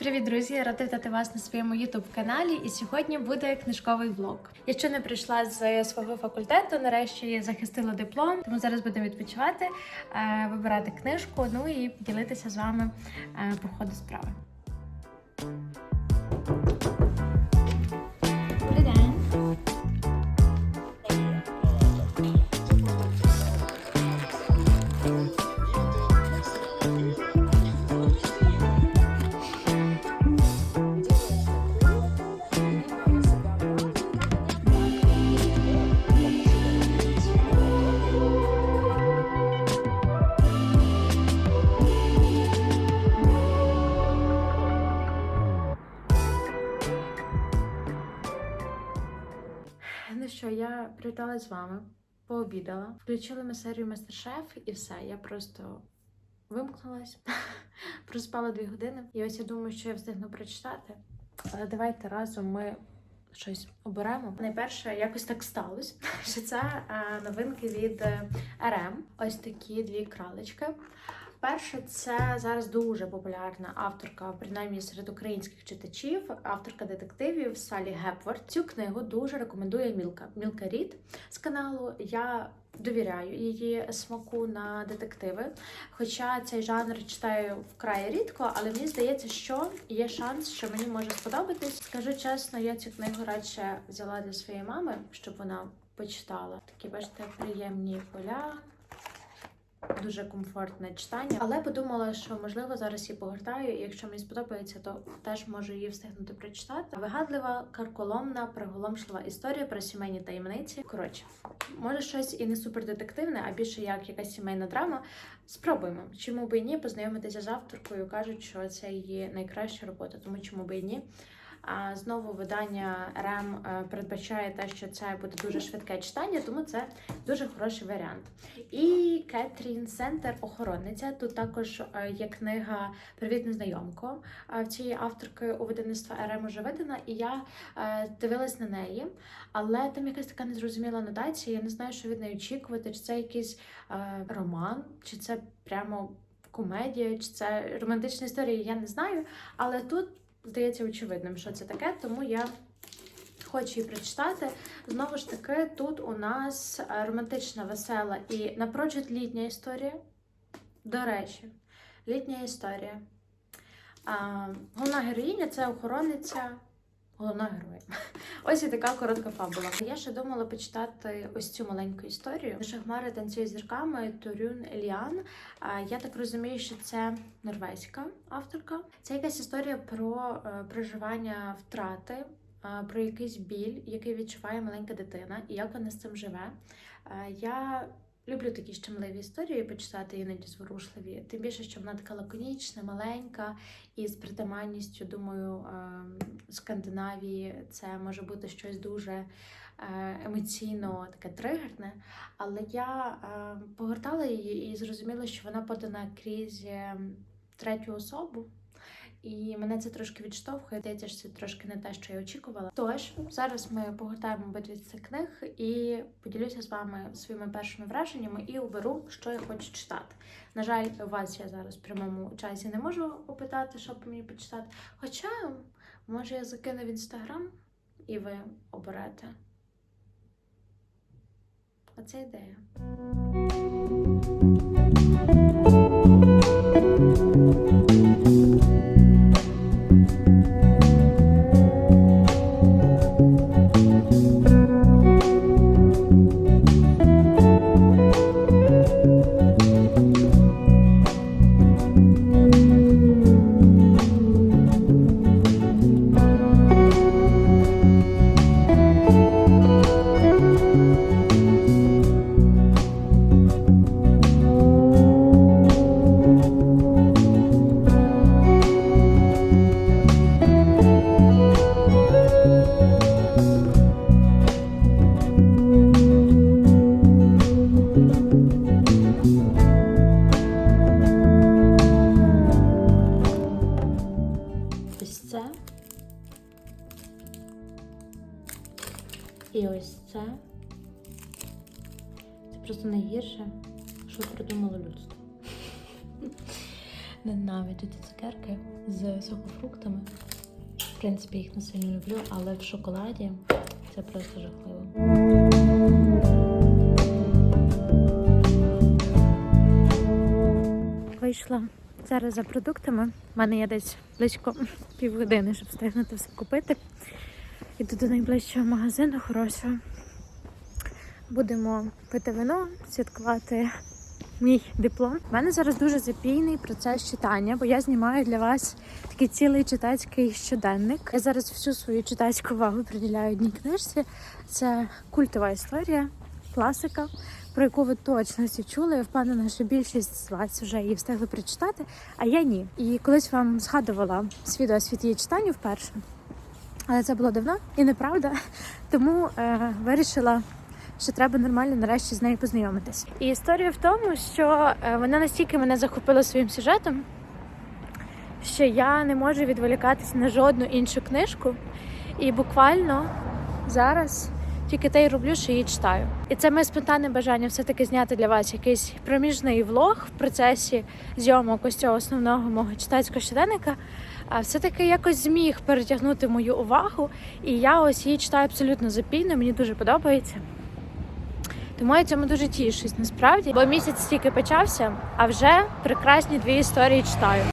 Привіт, друзі! Рада вітати вас на своєму youtube каналі. І сьогодні буде книжковий влог. Я ще не прийшла з свого факультету. Нарешті захистила диплом, тому зараз будемо відпочивати, е, вибирати книжку. Ну і поділитися з вами е, по ходу справи. Привіталась з вами, пообідала, включили ми серію Мастер-Шеф і все. Я просто вимкнулась, проспала дві години. І ось я думаю, що я встигну прочитати. Але давайте разом ми щось оберемо. Найперше, якось так сталося, що це е, новинки від е, РМ. Ось такі дві кралечки. Перше, це зараз дуже популярна авторка, принаймні серед українських читачів, авторка детективів Салі Гепворд. Цю книгу дуже рекомендує Мілка. Мілка Рід з каналу. Я довіряю її смаку на детективи. Хоча цей жанр читаю вкрай рідко, але мені здається, що є шанс, що мені може сподобатись. Скажу чесно, я цю книгу радше взяла для своєї мами, щоб вона почитала. Такі бачите, приємні поля. Дуже комфортне читання, але подумала, що можливо зараз її погортаю, і якщо мені сподобається, то теж можу її встигнути прочитати. Вигадлива, карколомна, приголомшлива історія про сімейні таємниці. Коротше, може щось і не супер детективне, а більше як якась сімейна драма. Спробуємо. Чому би і ні, познайомитися з авторкою. кажуть, що це її найкраща робота, тому чому би і ні. А знову видання РЕМ е, передбачає те, що це буде дуже швидке читання, тому це дуже хороший варіант. І Кетрін Сентер охоронниця. Тут також е, є книга Привіт, незнайомко. Цієї авторки у видавництва РМ уже видана, і я е, дивилась на неї. Але там якась така незрозуміла нотація. Я не знаю, що від неї очікувати, чи це якийсь роман, чи це прямо комедія, чи це романтична історія. Я не знаю. Але тут здається очевидним, що це таке, тому я. Хочу її прочитати. Знову ж таки, тут у нас е, романтична, весела і напрочуд літня історія. До речі, літня історія. А, головна героїня це охоронниця. Головна героя. Ось і така коротка фабула. Я ще думала почитати ось цю маленьку історію. Шахмари танцює зірками Турюн Еліан. Я так розумію, що це норвезька авторка. Це якась історія про е, проживання втрати про якийсь біль, який відчуває маленька дитина, і як вона з цим живе. Я люблю такі щемливі історії почитати, іноді зворушливі. Тим більше, що вона така лаконічна, маленька і з притаманністю, думаю, е, Скандинавії це може бути щось дуже е, емоційно таке тригерне. Але я е, погортала її і зрозуміла, що вона подана крізь е, третю особу. І мене це трошки відштовхує. Здається, що це трошки не те, що я очікувала. Тож зараз ми погортаємо обидві цих книг і поділюся з вами своїми першими враженнями і оберу, що я хочу читати. На жаль, вас я зараз в прямому часі не можу опитати, що б мені почитати. Хоча, може, я закину в інстаграм і ви оберете. Оце ідея. І ось це. Це просто найгірше, що придумало людство. Ненавиджу ці цукерки з сухофруктами. В принципі, їх не сильно люблю, але в шоколаді це просто жахливо. Вийшла зараз за продуктами. У мене є десь близько півгодини, щоб встигнути все купити. Іду до найближчого магазину хорошого. Будемо пити вино, святкувати мій диплом. У мене зараз дуже запійний процес читання, бо я знімаю для вас такий цілий читацький щоденник. Я зараз всю свою читацьку увагу приділяю одній книжці. Це культова історія, класика, про яку ви точно всі чули. Я впевнена, що більшість з вас вже її встигли прочитати, а я ні. І колись вам згадувала свій досвід її читання вперше. Але це було давно і неправда. Тому е, вирішила що треба нормально нарешті з нею познайомитись. І історія в тому, що е, вона настільки мене захопила своїм сюжетом, що я не можу відволікатись на жодну іншу книжку. І буквально зараз тільки те й роблю, що її читаю. І це моє спонтанне бажання все-таки зняти для вас якийсь проміжний влог в процесі зйомок ось цього основного мого читацького щоденника. Все-таки якось зміг перетягнути мою увагу. І я ось її читаю абсолютно запільно, мені дуже подобається. Тому я цьому дуже тішусь насправді, бо місяць тільки почався, а вже прекрасні дві історії читаю.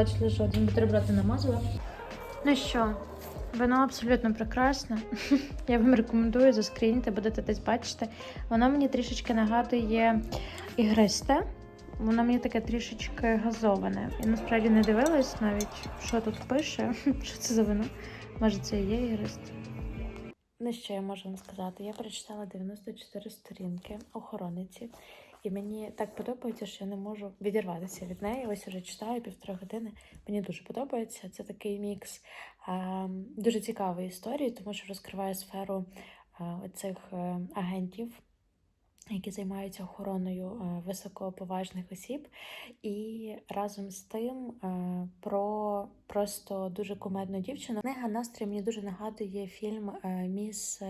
І побачила, що один бутерброд намазала. Ну що, Воно абсолютно прекрасне. Я вам рекомендую заскріньте, будете десь бачити. Воно мені трішечки нагадує ігристе. Воно мені таке трішечки газоване. Я насправді не дивилась навіть, що тут пише, що це за вино. Може, це і є ігристе. Ну що я можу вам сказати? Я прочитала 94 сторінки охорониці, і мені так подобається, що я не можу відірватися від неї. Ось уже читаю півтори години. Мені дуже подобається. Це такий мікс дуже цікавої історії, тому що розкриває сферу цих а, агентів. Які займаються охороною е, високоповажних осіб, і разом з тим е, про просто дуже кумедну дівчину. Книга настрій мені дуже нагадує фільм е, Міс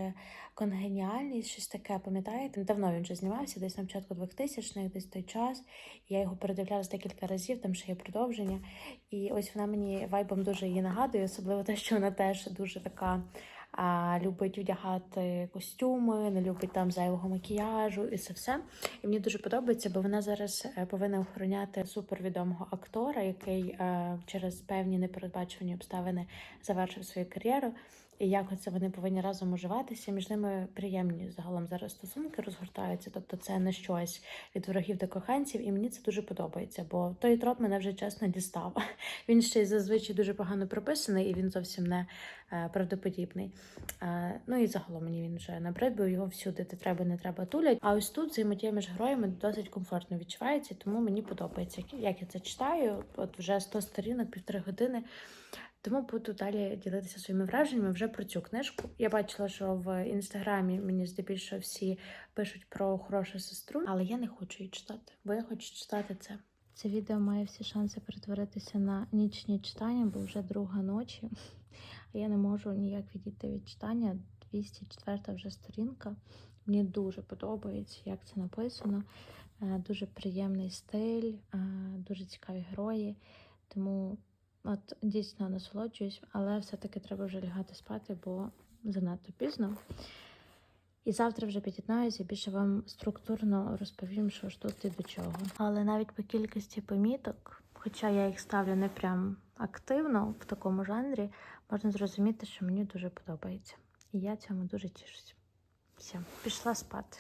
Конгеніальність, щось таке, пам'ятаєте? Давно він вже знімався, десь на початку 2000-х, десь той час. Я його передивлялась декілька разів, там ще є продовження. І ось вона мені вайбом дуже її нагадує, особливо те, що вона теж дуже така любить вдягати костюми, не любить там зайвого макіяжу і це все. І мені дуже подобається, бо вона зараз е, повинна охороняти супервідомого актора, який е, через певні непередбачувані обставини завершив свою кар'єру. І як оце вони повинні разом уживатися. Між ними приємні загалом зараз стосунки розгортаються. Тобто це не щось від ворогів до коханців, і мені це дуже подобається, бо той троп мене вже чесно дістав. Він ще й зазвичай дуже погано прописаний, і він зовсім не е, правдоподібний. Е, ну і загалом мені він вже набрид, бо його всюди де треба, не треба тулять. А ось тут взаємодія між героями досить комфортно відчувається, тому мені подобається. Як я це читаю, от вже 100 сторінок, півтори години. Тому буду далі ділитися своїми враженнями вже про цю книжку. Я бачила, що в інстаграмі мені здебільшого всі пишуть про хорошу сестру, але я не хочу її читати, бо я хочу читати це. Це відео має всі шанси перетворитися на нічні читання, бо вже друга ночі. А я не можу ніяк відійти від читання. 204 вже сторінка. Мені дуже подобається, як це написано. Е, Дуже приємний стиль, е, дуже цікаві герої. Тому От дійсно насолоджуюсь, але все-таки треба вже лягати спати, бо занадто пізно. І завтра вже під'єднаюся і більше вам структурно розповім, що ж тут і до чого. Але навіть по кількості поміток, хоча я їх ставлю не прям активно в такому жанрі, можна зрозуміти, що мені дуже подобається. І я цьому дуже тішусь. Все, пішла спати.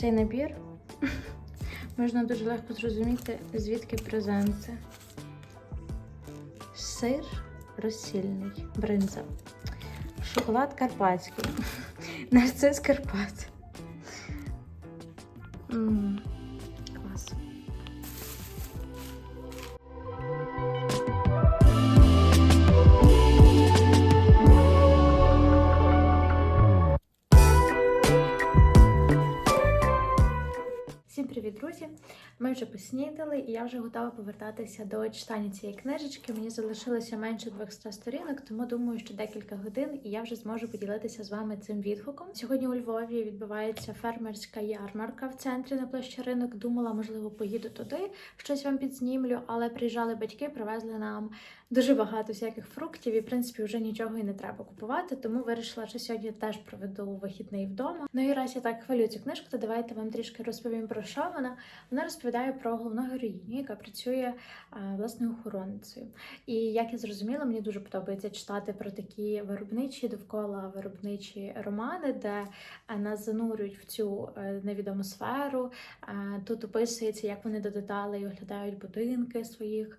цей набір можна дуже легко зрозуміти, звідки презенти. Сир розсільний, бринза. Шоколад карпатський. нарцис Карпат. Вже поснідали, і я вже готова повертатися до читання цієї книжечки. Мені залишилося менше 200 сторінок, тому думаю, що декілька годин і я вже зможу поділитися з вами цим відгуком. Сьогодні у Львові відбувається фермерська ярмарка в центрі на площі ринок. Думала, можливо, поїду туди, щось вам підзнімлю, але приїжджали батьки, привезли нам дуже багато всяких фруктів, і в принципі вже нічого і не треба купувати. Тому вирішила, що сьогодні теж проведу вихідний вдома. Ну і раз я так хвалю цю книжку, то давайте вам трішки розповім про що вона. Вона розповідає про головну героїню, яка працює власне охоронницею. І як я зрозуміла, мені дуже подобається читати про такі виробничі довкола виробничі романи, де е, нас занурюють в цю е, невідому сферу. Е, Тут описується, як вони до деталей оглядають будинки своїх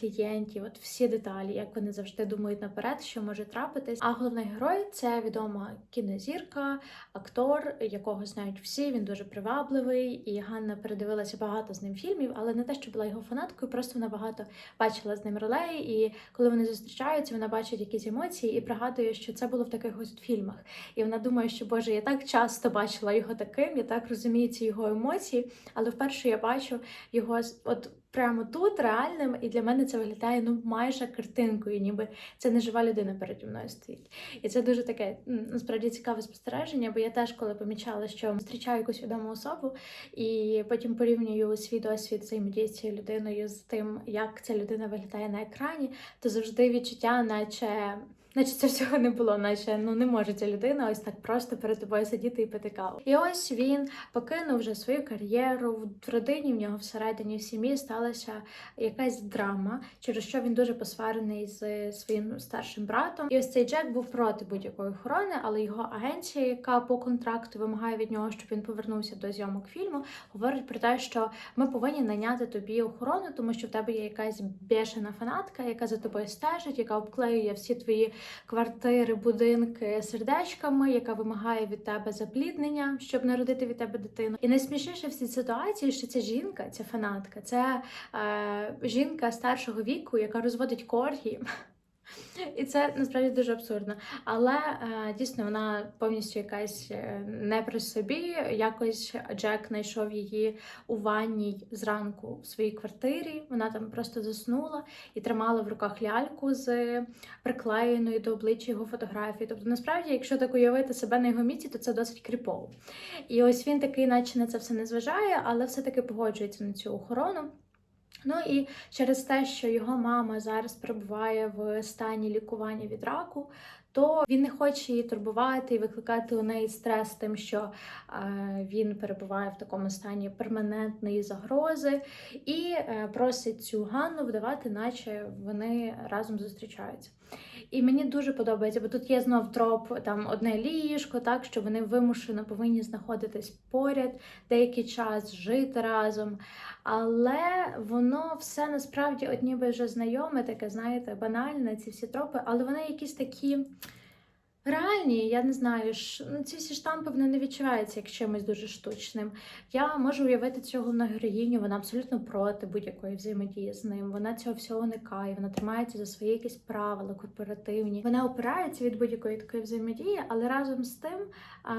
клієнтів. От всі деталі, як вони завжди думають наперед, що може трапитись. А головний герой це відома кінозірка, актор, якого знають всі. Він дуже привабливий, і Ганна передивилася багато з ним фільмів, але не те, що була його фанаткою, просто вона багато бачила з ним ролей. І коли вони зустрічаються, вона бачить якісь емоції і пригадує, що це було в таких ось фільмах. І вона думає, що Боже, я так часто бачила його таким, я так розумію ці його емоції, але вперше я бачу його от. Прямо тут реальним, і для мене це виглядає ну майже картинкою, ніби це не жива людина переді мною стоїть. І це дуже таке насправді цікаве спостереження, бо я теж коли помічала, що зустрічаю якусь відому особу, і потім порівнюю свій досвід взаємодії з цією людиною з тим, як ця людина виглядає на екрані, то завжди відчуття, наче. Наче це всього не було, наче ну не може ця людина ось так просто перед тобою сидіти і пити каву. І ось він покинув вже свою кар'єру. В родині в нього всередині в сім'ї сталася якась драма, через що він дуже посварений з своїм старшим братом. І ось цей Джек був проти будь-якої охорони, але його агенція, яка по контракту вимагає від нього, щоб він повернувся до зйомок фільму, говорить про те, що ми повинні наняти тобі охорону, тому що в тебе є якась бешена фанатка, яка за тобою стежить, яка обклеює всі твої квартири, будинки сердечками, яка вимагає від тебе запліднення, щоб народити від тебе дитину. І найсмішніше в цій ситуації, що ця жінка, ця фанатка, це е, жінка старшого віку, яка розводить коргі. І це насправді дуже абсурдно. Але е, дійсно вона повністю якась е, не при собі. Якось Джек знайшов її у ванній зранку в своїй квартирі. Вона там просто заснула і тримала в руках ляльку з приклеєною до обличчя його фотографії. Тобто, насправді, якщо так уявити себе на його місці, то це досить кріпово. І ось він такий, наче на це все не зважає, але все-таки погоджується на цю охорону. Ну і через те, що його мама зараз перебуває в стані лікування від раку, то він не хоче її турбувати і викликати у неї стрес тим, що е, він перебуває в такому стані перманентної загрози, і е, просить цю Ганну вдавати, наче вони разом зустрічаються. І мені дуже подобається, бо тут є знов троп там одне ліжко, так що вони вимушено повинні знаходитись поряд деякий час, жити разом. Але воно все насправді от ніби вже знайоме, таке, знаєте, банальне, ці всі тропи, але вони якісь такі. Реальні, я не знаю, ш... ну, ці всі штампи вони не відчуваються як чимось дуже штучним. Я можу уявити цю головну героїню, вона абсолютно проти будь-якої взаємодії з ним. Вона цього всього уникає, вона тримається за свої якісь правила корпоративні. Вона опирається від будь-якої такої взаємодії, але разом з тим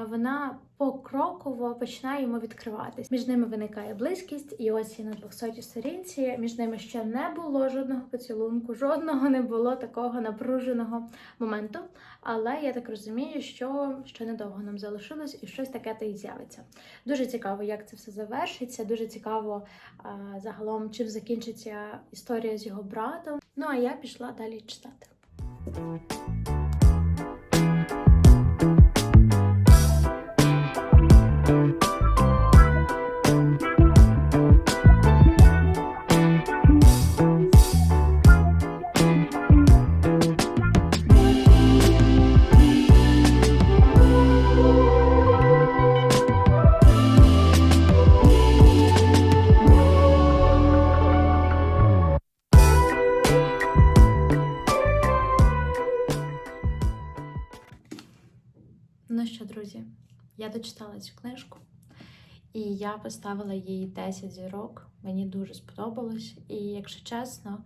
вона покроково починає йому відкриватись. Між ними виникає близькість, і ось і на 200 сторінці. Між ними ще не було жодного поцілунку, жодного не було такого напруженого моменту. Але я так розумію, що ще недовго нам залишилось і щось таке та й з'явиться. Дуже цікаво, як це все завершиться. Дуже цікаво загалом, чим закінчиться історія з його братом. Ну а я пішла далі читати. Я дочитала цю книжку. І я поставила їй 10 зірок. Мені дуже сподобалось. І якщо чесно,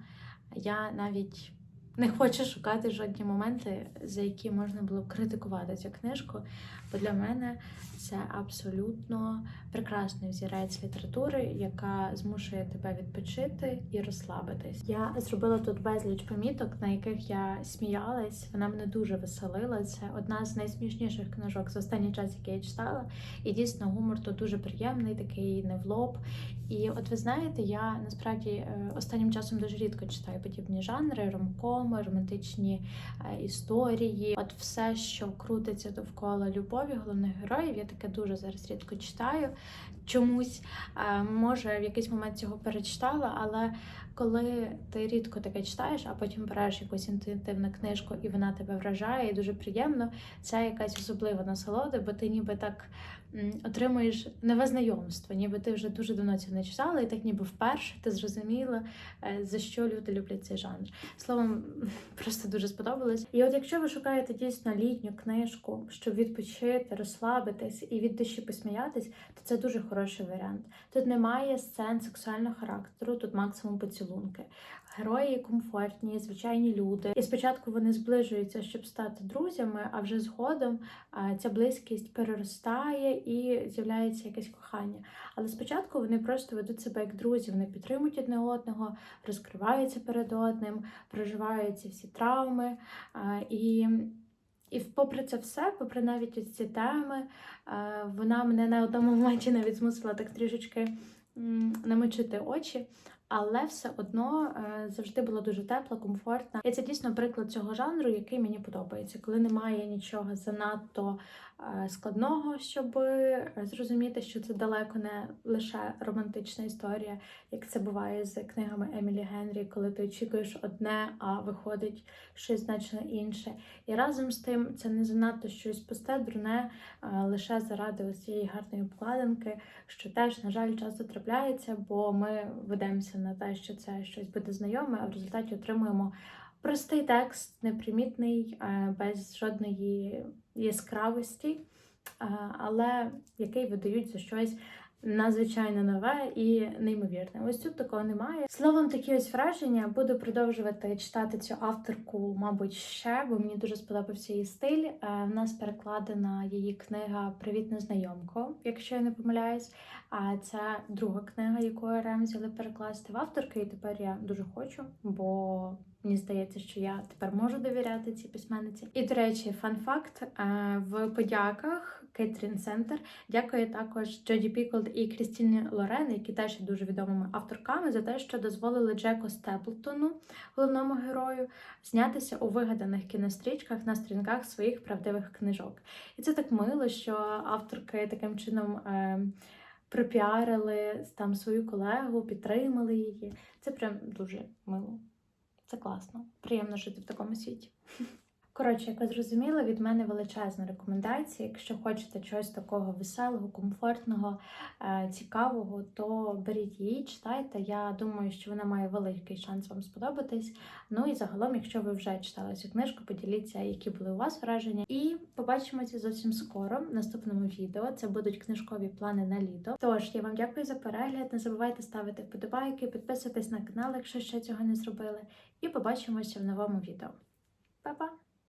я навіть не хочу шукати жодні моменти, за які можна було критикувати цю книжку. Бо для мене це абсолютно прекрасний взірець літератури, яка змушує тебе відпочити і розслабитись. Я зробила тут безліч поміток, на яких я сміялась. Вона мене дуже веселила. Це одна з найсмішніших книжок за останній час, який я читала. І дійсно гумор тут дуже приємний, такий не в лоб. І от ви знаєте, я насправді е, останнім часом дуже рідко читаю подібні жанри, ромкоми, романтичні е, історії. От все, що крутиться довкола любові головних героїв, я таке дуже зараз рідко читаю. Чомусь Е, може в якийсь момент цього перечитала, але коли ти рідко таке читаєш, а потім береш якусь інтуїтивну книжку і вона тебе вражає, і дуже приємно, це якась особлива насолода, бо ти ніби так отримуєш нове знайомство, ніби ти вже дуже давно цього не читала, і так ніби вперше ти зрозуміла, е, за що люди люблять цей жанр. Словом, просто дуже сподобалось. І от якщо ви шукаєте дійсно літню книжку, щоб відпочити, розслабитись і від душі посміятись, то це дуже хороший варіант. Тут немає сцен сексуального характеру, тут максимум поцілунки. Герої комфортні, звичайні люди. І спочатку вони зближуються, щоб стати друзями, а вже згодом ця близькість переростає і з'являється якесь кохання. Але спочатку вони просто ведуть себе як друзі, вони підтримують одне одного, розкриваються перед одним, проживають ці всі травми. І і попри це все, попри навіть ось ці теми, вона мене на одному моменті навіть змусила так трішечки намочити очі. Але все одно е, завжди була дуже тепла, комфортна. І це дійсно приклад цього жанру, який мені подобається, коли немає нічого занадто складного, щоб е, зрозуміти, що це далеко не лише романтична історія, як це буває з книгами Емілі Генрі, коли ти очікуєш одне, а виходить щось значно інше. І разом з тим це не занадто щось пусте, дурне, е, лише заради ось цієї гарної обкладинки, що теж, на жаль, часто трапляється, бо ми ведемося на те, що це щось буде знайоме, а в результаті отримуємо простий текст, непримітний, е, без жодної яскравості, е, але який видають за щось. Надзвичайно нове і неймовірне. Ось тут такого немає. Словом, такі ось враження. Буду продовжувати читати цю авторку, мабуть, ще, бо мені дуже сподобався її стиль. Е, В нас перекладена її книга Привіт, незнайомко, якщо я не помиляюсь. А це друга книга, яку РМ взяли перекласти в авторки, і тепер я дуже хочу, бо мені здається, що я тепер можу довіряти цій письменниці. І до речі, фан-факт е, в подяках Кейтрін Центр дякує також Джоді Піколд і Крістіні Лорен, які теж є дуже відомими авторками, за те, що дозволили Джеку Степлтону, головному герою, знятися у вигаданих кінострічках на сторінках своїх правдивих книжок. І це так мило, що авторки таким чином. Е, Пропіарили там свою колегу, підтримали її. Це прям дуже мило. Це класно. Приємно жити в такому світі. Коротше, як ви зрозуміли, від мене величезна рекомендація. Якщо хочете чогось такого веселого, комфортного, е, цікавого, то беріть її, читайте. Я думаю, що вона має великий шанс вам сподобатись. Ну і загалом, якщо ви вже читали цю книжку, поділіться, які були у вас враження. І побачимося зовсім скоро в наступному відео. Це будуть книжкові плани на літо. Тож я вам дякую за перегляд. Не забувайте ставити вподобайки, підписуйтесь на канал, якщо ще цього не зробили. І побачимося в новому відео. Па-па!